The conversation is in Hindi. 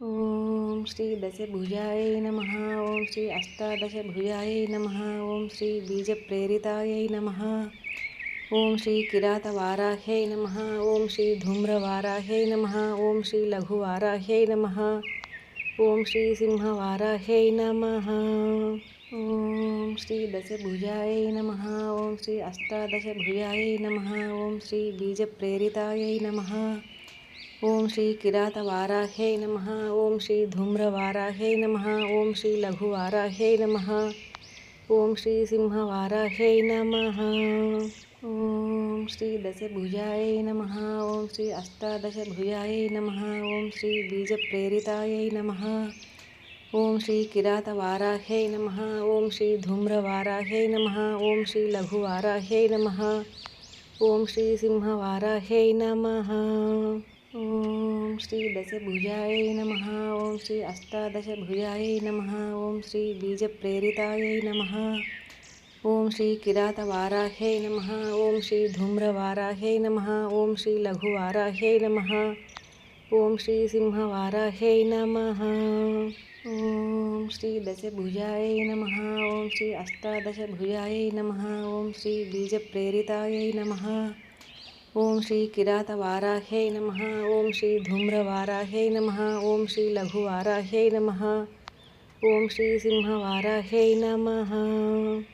ओम श्री दशभुजाय नम ओं श्री अष्टादशभुजाय नम ओं श्री बीजप्रेरिताय नम ॐ श्री किरातवाराह्यै नम ओं श्री धूम्रवाराह्यै नम ओं श्री लघुवाराह्यै नम ओं श्री सिंहवाराह्यै नम ॐ श्री दशभुजाय नम ॐ श्री अष्टादशभुजाय नम ओं श्री बीजप्रेरिताय नमः ओम श्री किरातवाराहे नम ओम श्री धूम्रवाराहे नम ओम श्री लघुवाराहे नम ओम श्री सिंहवाराहे नम ओम श्री दशभुजाय नम ओम श्री अष्टादशभुजाय नम ओम श्री बीजप्रेरिताय नम ओम श्री किरातवाराहे नम ओम श्री धूम्रवाराहे नम ओम श्री लघुवाराहे नम ओम श्री हे नमः ओम श्री दशभुजाय नम ओम श्री अष्टादशभुजाय नम ओम श्री बीज प्रेरिताय नम ओम श्री किरात किरातवाराह्यै नम ओम श्री धूम्रवाराह्यै नम ओम श्री लघुवाराह्यै नम ओम श्री सिंहवाराह्यै नम ओम श्री दशभुजाय नम ओम श्री अष्टादशभुजाय नम ओम श्री बीजप्रेरिताय नमः ओम श्री किरात किरातवाराह्यै नम। ओम श्री धूम्रवाराह्यै नम। ओम श्री लघुवारा, हे नम। ओम श्री सिंहवारा, हे नम।